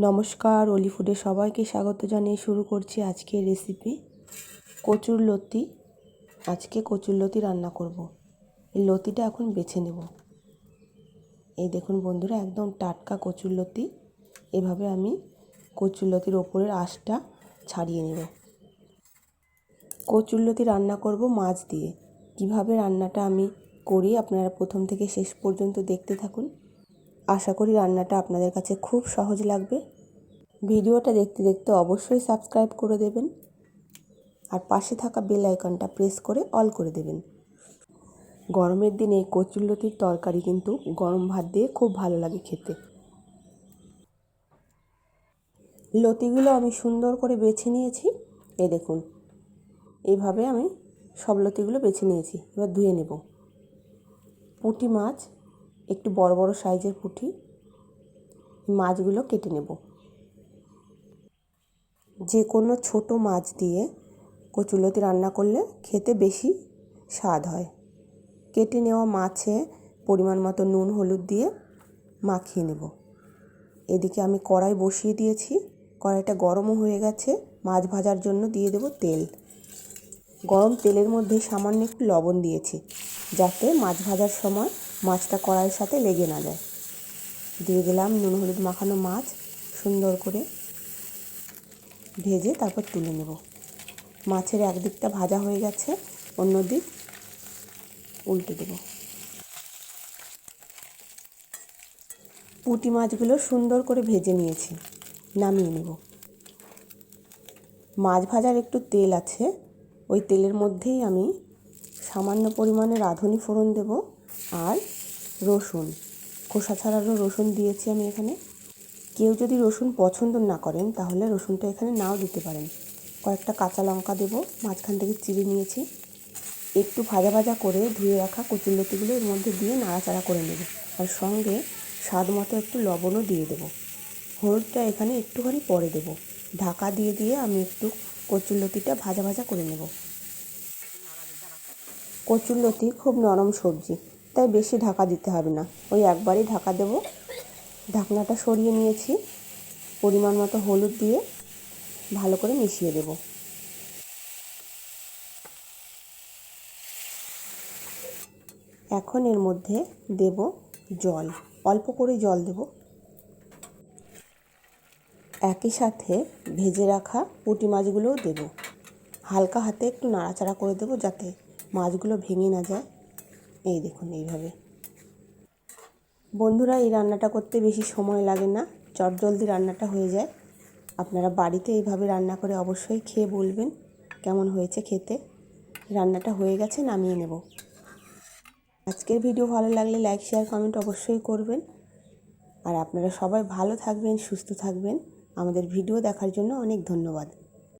নমস্কার, অলি ফুডে সবাইকে স্বাগত জানিয়ে শুরু করছি আজকের রেসিপি কচুর লতি। আজকে কচুর লতি রান্না করব। এই লতিটা এখন বেছে নেব। এই দেখুন বন্ধুরা, একদম টাটকা কচুর লতি। এভাবে আমি কচুর লতির ওপরের আঁশটা ছাড়িয়ে নেব। কচুর লতি রান্না করব মাছ দিয়ে। কীভাবে রান্নাটা আমি করি আপনারা প্রথম থেকে শেষ পর্যন্ত দেখতে থাকুন। আশা করি রান্নাটা আপনাদের কাছে খুব সহজ লাগবে। ভিডিওটা দেখতে দেখতে অবশ্যই সাবস্ক্রাইব করে দেবেন আর পাশে থাকা বেল আইকনটা প্রেস করে অল করে দেবেন। গরমের দিনে কচুরলতির তরকারি কিন্তু গরম ভাত দিয়ে খুব ভালো লাগে খেতে। লতিগুলো আমি সুন্দর করে বেছে নিয়েছি। এই দেখুন, এইভাবে আমি সব লতিগুলো বেছে নিয়েছি। এবার ধুয়ে নেব। পুঁটি মাছ একটু বড় বড় সাইজের পুঁটি মাছগুলো কেটে নেব। যে কোনো ছোট মাছ দিয়ে কচুলতি রান্না করলে খেতে বেশি স্বাদ হয়। কেটে নেওয়া মাছে পরিমাণ মতো নুন, হলুদ দিয়ে মাখিয়ে নেব। এদিকে আমি কড়াই বসিয়ে দিয়েছি। কড়াইটা গরমও হয়ে গেছে। মাছ ভাজার জন্য দিয়ে দেব তেল। গরম তেলের মধ্যে সামান্য একটু লবণ দিয়েছি। যাতে মাছ ভাজার সময় মাছটা কড়াইয়ের সাথে লেগে না যায়। দিয়ে দিলাম নুন, হলুদ মাখানো মাছ, সুন্দর করে ভেজে তারপর তুলে নেব। মাছের একদিকটা ভাজা হয়ে গেছে অন্য দিক উল্টে দেব। পুঁটি মাছগুলো সুন্দর করে ভেজে নিয়েছি, নামিয়ে নেব। মাছ ভাজার একটু তেল আছে, ওই তেলের মধ্যেই আমি সামান্য পরিমাণে রাঁধুনি ফোড়ন দেব আর রসুন। খোসা ছাড়ানো রসুন দিয়েছি আমি এখানে। কেউ যদি রসুন পছন্দ না করেন, তাহলে রসুনটা এখানে নাও দিতে পারেন। কয়েকটা কাঁচা লঙ্কা দেবো, মাঝখান থেকে চিড়ে নিয়েছি। একটু ভাজা ভাজা করে ধুয়ে রাখা কচুরলতিগুলো এর মধ্যে দিয়ে নাড়াচাড়া করে নেব। আর সঙ্গে স্বাদ মতো একটু লবণও দিয়ে দেবো। হলুদটা এখানে একটুখানি পরে দেবো। ঢাকা দিয়ে দিয়ে আমি একটু কচুরলতিটা ভাজা ভাজা করে নেব। কচুরলতি খুব নরম সবজি, তাই বেশি ঢাকা দিতে হবে না। ওই একবারই ঢাকা দেব। ঢাকনাটা সরিয়ে নিয়েছি। পরিমাণ মতো হলুদ দিয়ে ভালো করে মিশিয়ে দেব। এখন এর মধ্যে দেব জল। অল্প করে জল দেব। একই সাথে ভেজে রাখা পুঁটি মাছগুলোও দেব। হালকা হাতে একটু নাড়াচাড়া করে দেবো যাতে মাছগুলো ভেঙে না যায়। এই দেখুন এইভাবে। বন্ধুরা, এই রান্নাটা করতে বেশি সময় লাগে না। চটজলদি রান্নাটা হয়ে যায়। আপনারা বাড়িতে এইভাবে রান্না করে অবশ্যই খেয়ে বলবেন কেমন হয়েছে খেতে। রান্নাটা হয়ে গেছে, নামিয়ে নেব। আজকের ভিডিও ভালো লাগলে লাইক, শেয়ার, কমেন্ট অবশ্যই করবেন। আর আপনারা সবাই ভালো থাকবেন, সুস্থ থাকবেন। আমাদের ভিডিও দেখার জন্য অনেক ধন্যবাদ।